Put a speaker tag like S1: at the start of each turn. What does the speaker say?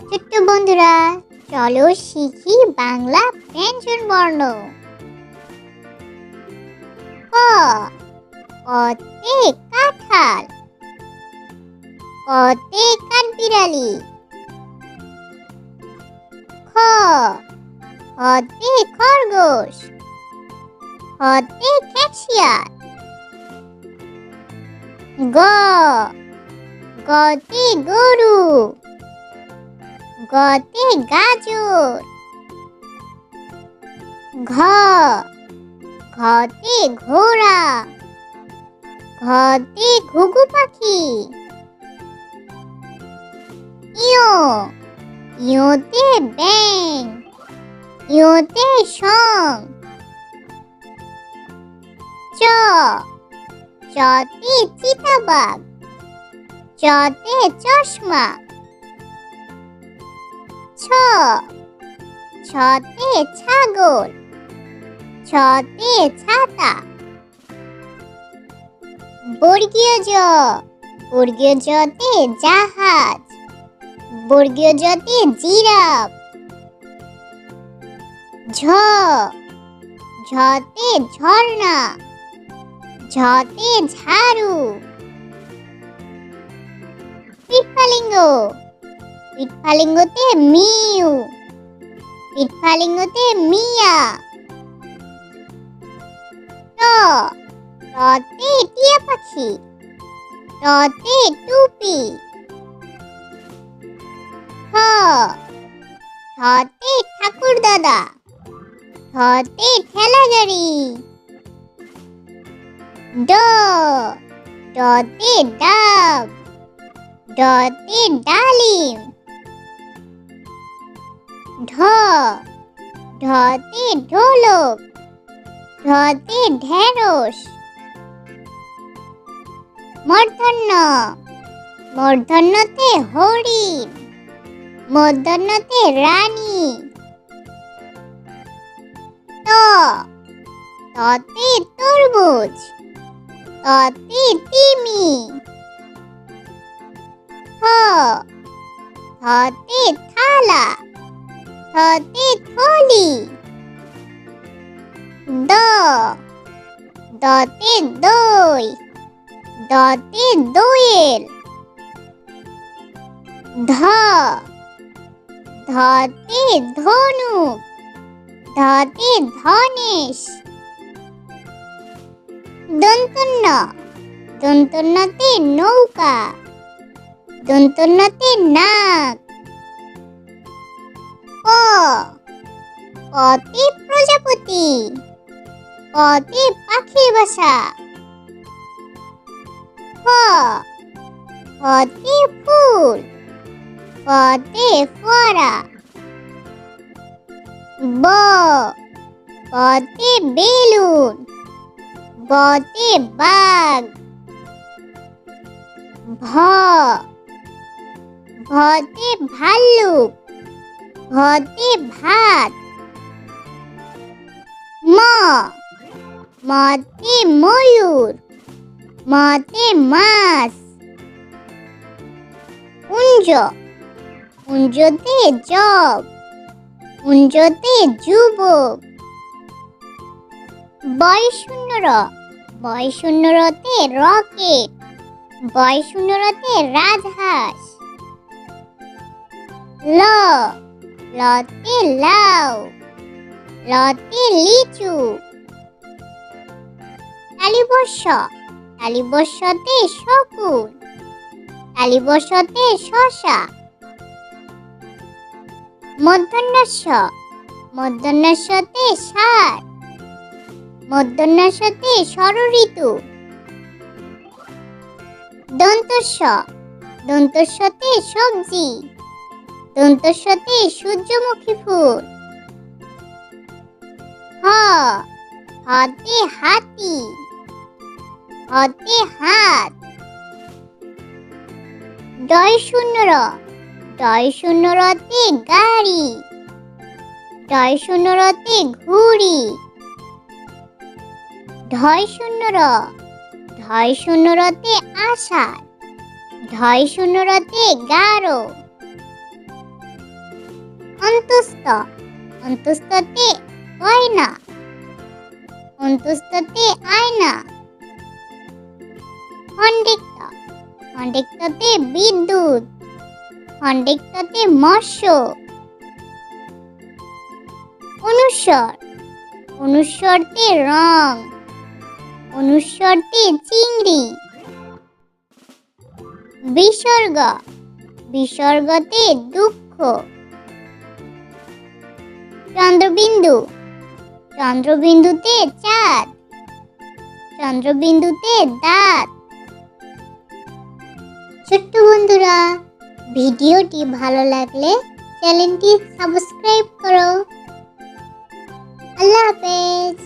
S1: ছোট্ট বন্ধুরা, চলো শিখি বাংলা ব্যঞ্জন বর্ণ। ক কতে কাঁঠাল। কতে কাঠবিড়ালি। খ হতে খরগোশ। হতে ক্যাটশিয়ার গ, গতে গরু। গতে গাজর। ঘ, ঘতে ঘোড়া। ঘতে ঘুঘু পাখি। ইয়ো, ইয়োতে ব্যাং ইয়োতে সং চ, চতে চিতাবাঘ। চতে চশমা। ছ ছতে ছাগল, ছতে ছাতা। বর্গীয় জ বর্গীয় জতে জাহাজ বর্গীয় জতে জিরাফ। ঝ, ঝতে ঝর্ণা, ঝতে ঝাড়ু। পিঠফালিঙ্গ পিঠফালিঙ্গতে মিউ পিঠফালিঙ্গতে মিয়া ট টতে টিয়া পাখি টতে টুপি ঠ ঠতে ঠাকুর দাদা ঠতে ঠেলা গাড়ি ড ডতে ডাব ডতে ডালিম ঢ ঢতে ঢোলক ঢতে ঢেঁড়স, মূর্ধন্য, মূর্ধন্যতে হরিণ মূর্ধন্যতে রানী, ত, ততে তরমুজ, ততে তিমি থ থতে থালা থতে থলি দ। দতে দই। দতে দোয়েল। ধ। ধতে ধনুক। ধতে ধনেশ। দন্তন্য। দন্তন্যতে নৌকা। দন্তন্যতে নাক। কতে প্রজাপতি। কতে পাখির বাসা। খ ফুল। কতে ফোয়ারা। ব। কতে বেলুন। বতে বাঘ। ভ। ভতে ভাল্লুক। ভতে ভাত। ম। মতে ময়ূর। মতে মাছ। কুঞ্জ। কুঞ্জতে জগ কুঞ্জতে যুবক। বয় শূন্য র বয় শূন্য রতে রকেট। বয় শূন্য রতে রাজহাঁস। ল। লতে লাউ লতে লিচু। তালিবর্ষ তালিবর্ষতে শকুন তালিবর্ষতে শশা। মধ্যাহ্নস্য, মধ্যাহ্নস্যতে ষাট, মধ্যাহ্নস্যতে ষড়ঋতু। দন্তস্য, দন্তস্যতে সবজি। দন্তস্যতে সূর্যমুখী ফুল। হ হাতে হাতি হতে হাত। ডয় শূন্য র ডয় শূন্য রতে গাড়ি ডয় শূন্য রতে ঘুড়ি ঢয় শূন্য র ঢয় শূন্য রতে আষাঢ় ঢয় শূন্য রতে গারো। অন্তুস্ত অন্তুস্ততে গয়না অন্তুস্ততে আয়না খণ্ডিক্ত খণ্ডিক্ততে বিদ্যুৎ। খণ্ডিক্ততে মৎস্য। অনুস্বর। অনুস্বরতে রং। অনুস্বরতে চিংড়ি। বিসর্গ। বিসর্গতে দুঃখ। চন্দ্রবিন্দু। চন্দ্রবিন্দুতে চাঁদ। চন্দ্রবিন্দুতে দাঁত। ছোট্ট বন্ধুরা, ভিডিওটি ভালো লাগলে চ্যানেলটি সাবস্ক্রাইব করো। আল্লাহ হাফেজ।